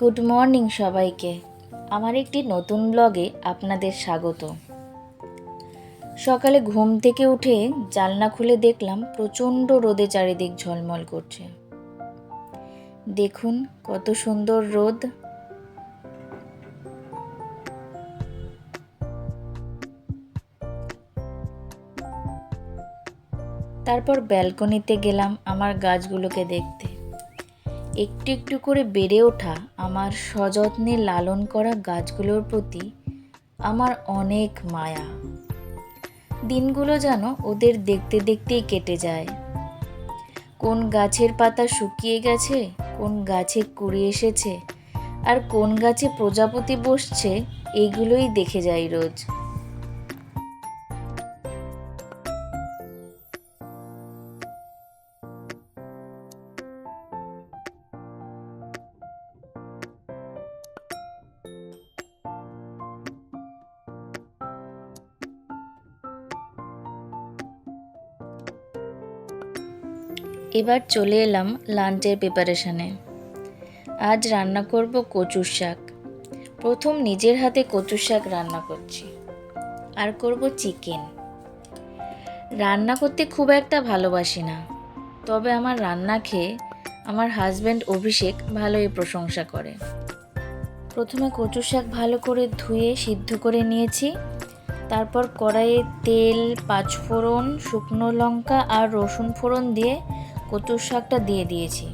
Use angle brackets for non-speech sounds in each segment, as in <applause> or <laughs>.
Good morning সবাইকে। আমার একটি নতুন ব্লগে আপনাদের স্বাগত। সকালে ঘুম থেকে উঠে জানলা খুলে দেখলাম প্রচণ্ড রোদে চারিদিক ঝলমল করছে। দেখুন কত সুন্দর রোদ। তারপর ব্যালকনিতে গেলাম আমার গাছগুলোকে দেখতে। একটু একটু করে বেড়ে ওঠা আমার সযত্নে লালন করা গাছগুলোর প্রতি আমার অনেক মায়া। দিনগুলো যেন ওদের দেখতে দেখতেই কেটে যায়। কোন গাছের পাতা শুকিয়ে গেছে, কোন গাছে কুড়ি এসেছে, আর কোন গাছে প্রজাপতি বসছে এইগুলোই দেখে যাই রোজ। এবার চলে এলাম লাঞ্চের প্রিপারেশানে আজ রান্না করব কচুর শাক। প্রথম নিজের হাতে কচুর শাক রান্না করছি। আর করব চিকেন রান্না করতে খুব একটা ভালোবাসি না। তবে আমার রান্না খেয়ে আমার হাজব্যান্ড অভিষেক ভালোই প্রশংসা করে। প্রথমে কচু শাক ভালো করে ধুয়ে সিদ্ধ করে নিয়েছি। তারপর কড়াইয়ে তেল, পাঁচফোড়ন, শুকনো লঙ্কা আর রসুন ফোড়ন দিয়ে কচুর শাকটা দিয়ে দিয়েছি।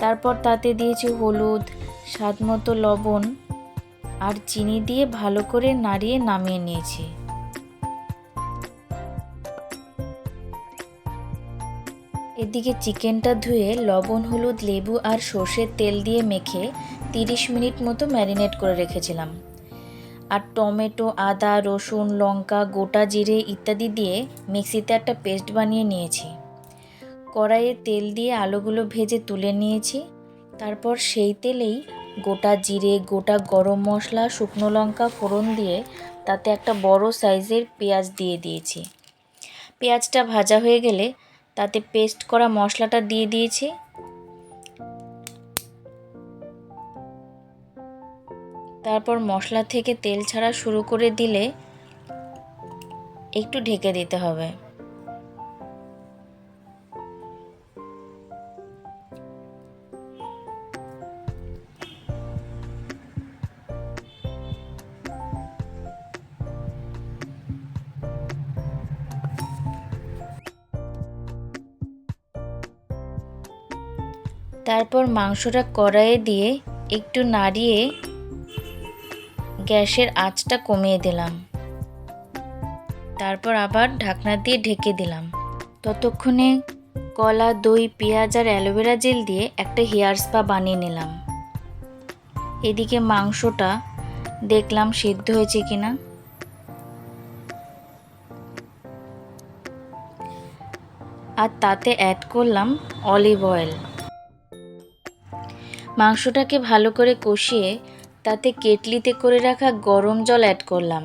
তারপর তাতে দিয়েছি হলুদ স্বাদ মতো লবণ আর চিনি দিয়ে ভালো করে নাড়িয়ে নামিয়ে নিয়েছি। এদিকে চিকেনটা ধুয়ে লবণ, হলুদ, লেবু আর সর্ষের তেল দিয়ে মেখে তিরিশ মিনিট মতো ম্যারিনেট করে রেখেছিলাম। আর টমেটো, আদা, রসুন, লঙ্কা, গোটা জিরে ইত্যাদি দিয়ে মিক্সিতে একটা পেস্ট বানিয়ে নিয়েছি। কড়াইয়ে তেল দিয়ে আলুগুলো ভেজে তুলে নিয়েছি। তারপর সেই তেলেই গোটা জিরে, গোটা গরম মশলা, শুকনো লঙ্কা ফোড়ন দিয়ে তাতে একটা বড় সাইজের পেঁয়াজ দিয়ে দিয়েছি। পেঁয়াজটা ভাজা হয়ে গেলে তাতে পেস্ট করা মশলাটা দিয়ে দিয়েছি। তারপর মশলা থেকে তেল ছাড়া শুরু করে দিলে একটু ঢেকে দিতে হবে। তারপর মাংসটা কড়াইয়ে দিয়ে একটু নাড়িয়ে গ্যাসের আঁচটা কমিয়ে দিলাম। তারপর আবার ঢাকনা দিয়ে ঢেকে দিলাম। ততক্ষণে কলা, দই, পেঁয়াজ আর অ্যালোভেরা জেল দিয়ে একটা হেয়ার স্পা বানিয়ে নিলাম। এদিকে মাংসটা দেখলাম সিদ্ধ হয়েছে কিনা। আর তাতে অ্যাড করলাম অলিভ অয়েল মাংসটাকে ভালো করে কষিয়ে তাতে কেটলিতে করে রাখা গরম জল অ্যাড করলাম।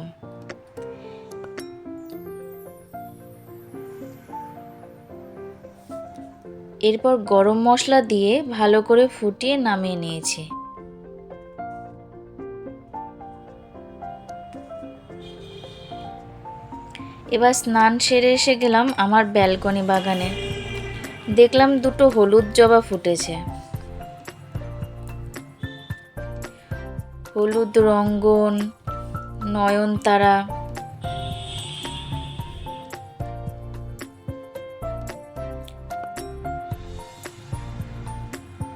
এরপর গরম মশলা দিয়ে ভালো করে ফুটিয়ে নামিয়ে নিয়েছি। এবার স্নান সেরে এসে গেলাম আমার ব্যালকনি বাগানে। দেখলাম দুটো হলুদ জবা ফুটেছে। হলুদ রঙ্গন, নয়নতারা।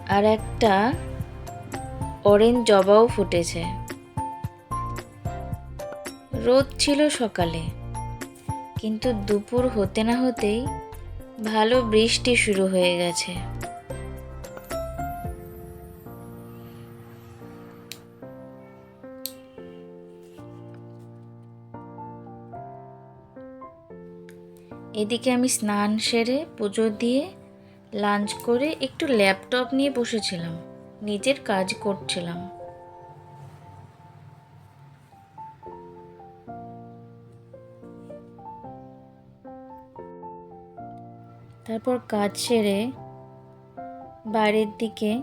আর একটা অরেঞ্জ জবাও ফুটেছে। রোদ ছিল সকালে, কিন্তু দুপুর হতে না হতেই ভালো বৃষ্টি শুরু হয়ে গেছে। এদিকে আমি স্নান সেরে পুজো দিয়ে লাঞ্চ করে একটু ল্যাপটপ নিয়ে বসেছিলাম। নিজের কাজ করছিলাম। তারপর কাজ সেরে বাইরের দিকে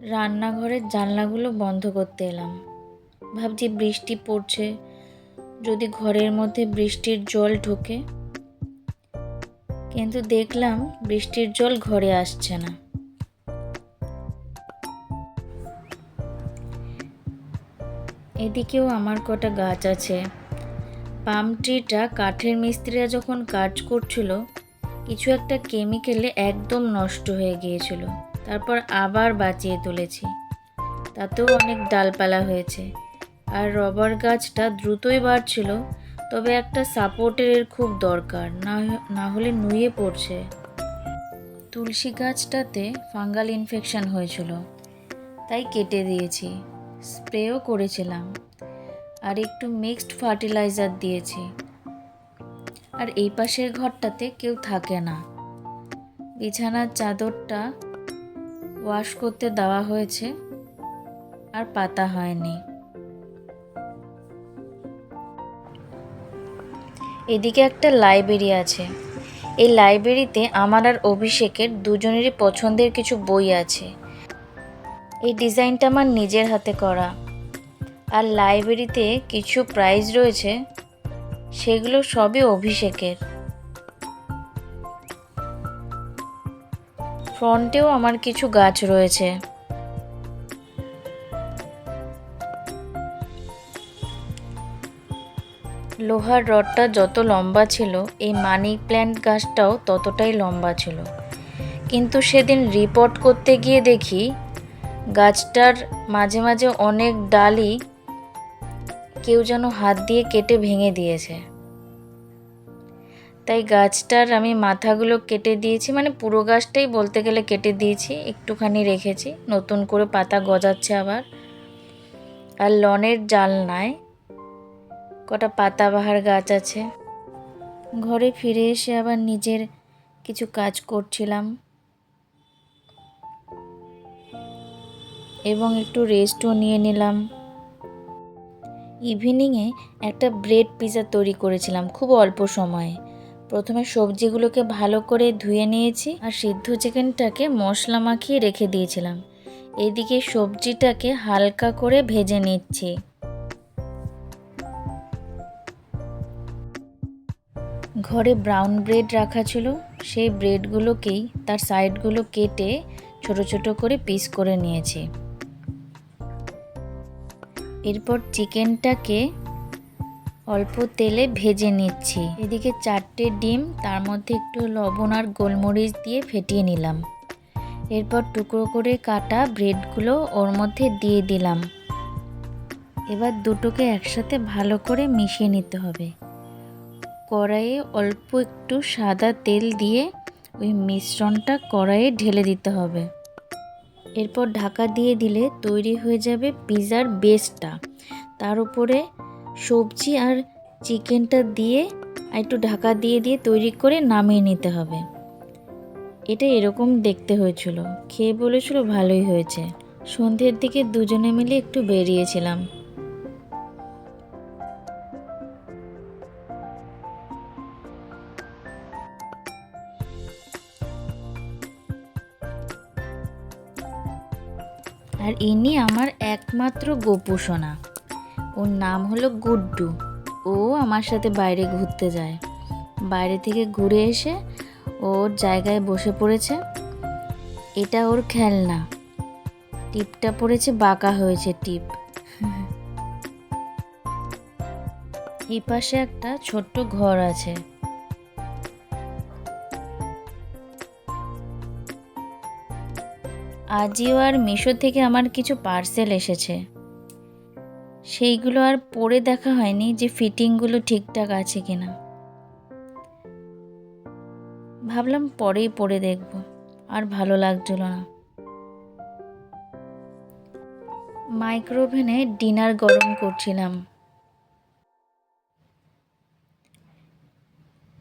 রান্নাঘরের জানলাগুলো বন্ধ করতে এলাম। ভাবছি বৃষ্টি পড়ছে, যদি ঘরের মধ্যে বৃষ্টির জল ঢোকে কিন্তু দেখলাম বৃষ্টির জল ঘরে আসছে না। এদিকেও আমার কটা গাছ আছে। পাম ট্রিটা কাঠের মিস্ত্রিরা যখন কাজ করছিল, কিছু একটা কেমিক্যালে একদম নষ্ট হয়ে গিয়েছিল। তারপর আবার বাঁচিয়ে তুলেছি। তাতেও অনেক ডালপালা হয়েছে। আর রবার গাছটা দ্রুতই বাড়ছিল। তবে একটা সাপোর্টের খুব দরকার, না না হলে নুয়ে পড়ছে। তুলসী গাছটাতে ফাঙ্গাল ইনফেকশন হয়েছিল, তাই কেটে দিয়েছি, স্প্রেও করেছিলাম, আর একটু মিক্সড ফার্টিলাইজার দিয়েছি। আর এই পাশের ঘরটাতে কেউ থাকে না। বিছানার চাদরটা ওয়াশ করতে দেওয়া হয়েছে, আর পাতা হয়নি। এদিকে একটা লাইব্রেরি আছে। এই লাইব্রেরিতে আমার আর অভিষেকের দুজনেরই পছন্দের কিছু বই আছে। এই ডিজাইনটা আমার নিজের হাতে করা। আর লাইব্রেরিতে কিছু প্রাইজ রয়েছে, সেগুলো সবই অভিষেকের। ফ্রন্টেও আমার কিছু গাছ রয়েছে। লোহার রডটা যত লম্বা ছিল, এই মানি প্ল্যান্ট গাছটাও ততটাই লম্বা ছিল। কিন্তু সেদিন রিপোর্ট করতে গিয়ে দেখি, গাছটার মাঝে মাঝে অনেক ডালই কেউ যেন হাত দিয়ে কেটে ভেঙে দিয়েছে। তাই গাছটার আমি মাথাগুলো কেটে দিয়েছি মানে পুরো গাছটাই বলতে গেলে কেটে দিয়েছি, একটুখানি রেখেছি, নতুন করে পাতা গজাচ্ছে আবার। আর লনের জালনায় কটা পাতাবাহার গাছ আছে। ঘরে ফিরে এসে আবার নিজের কিছু কাজ করছিলাম। এবং একটু রেস্টও নিয়ে নিলাম। ইভিনিংয়ে একটা ব্রেড পিজা তৈরি করেছিলাম খুব অল্প সময়ে। প্রথমে সবজিগুলোকে ভালো করে ধুয়ে নিয়েছি আর সিদ্ধ চিকেনটাকে মশলা মাখিয়ে রেখে দিয়েছিলাম। এদিকে সবজিটাকে হালকা করে ভেজে নিচ্ছি। ঘরে ব্রাউন ব্রেড রাখা ছিল, সেই ব্রেডগুলোকেই তার সাইডগুলো কেটে ছোট ছোট করে পিস করে নিয়েছি। এরপর চিকেনটাকে অল্প তেলে ভেজে নিচ্ছি। এদিকে চারটে ডিম, তার মধ্যে একটু লবণ আর গোলমরিচ দিয়ে ফেটিয়ে নিলাম। এরপর টুকরো করে কাটা ব্রেডগুলো ওর মধ্যে দিয়ে দিলাম। এবার দুটোকে একসাথে ভালো করে মিশিয়ে নিতে হবে। কড়াইয়ে অল্প একটু সাদা তেল দিয়ে ওই মিশ্রণটা কড়াইয়ে ঢেলে দিতে হবে। এরপর ঢাকা দিয়ে দিলে তৈরি হয়ে যাবে পিৎজার বেসটা। তার উপরে সবজি আর চিকেনটা দিয়ে আর একটু ঢাকা দিয়ে দিয়ে তৈরি করে নামিয়ে নিতে হবে। এটা এরকম দেখতে হয়েছিল। খেয়ে বলেছিল ভালোই হয়েছে। সন্ধ্যের দিকে দুজনে মিলে একটু বেরিয়েছিলাম। আর ইনি আমার একমাত্র গোপু সোনা। ওর নাম হলো গুড্ডু। ও আমার সাথে বাইরে ঘুরতে যায়। বাইরে থেকে ঘুরে এসে ওর জায়গায় বসে পড়েছে। এটা ওর খেলনা। টিপটা পড়েছে, বাঁকা হয়েছে টিপ। <laughs> এই পাশে একটা ছোট্ট ঘর আছে। আজিও আর মিশো থেকে আমার কিছু পার্সেল এসেছে। সেইগুলো আর পরে দেখা হয়নি যে ফিটিংগুলো ঠিকঠাক আছে কিনা। ভাবলাম পরেই পরে দেখব, আর ভালো লাগছিল না। মাইক্রোওভেনে ডিনার গরম করছিলাম।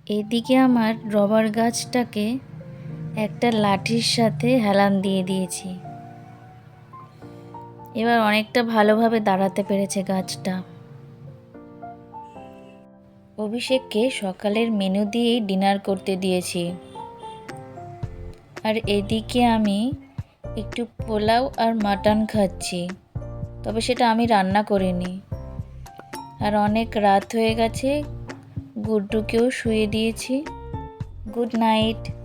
এদিকে আমার রবার গাছটাকে একটা লাঠির সাথে হেলান দিয়ে দিয়েছি। এবার অনেকটা ভালোভাবে দাঁড়াতে পেরেছে গাছটা। অভিষেককে সকালের মেনু দিয়েই ডিনার করতে দিয়েছি। আর এদিকে আমি একটু পোলাও আর মাটন খাচ্ছি, তবে সেটা আমি রান্না করিনি। আর অনেক রাত হয়ে গেছে, গুড্ডুকেও শুয়ে দিয়েছি। Good night.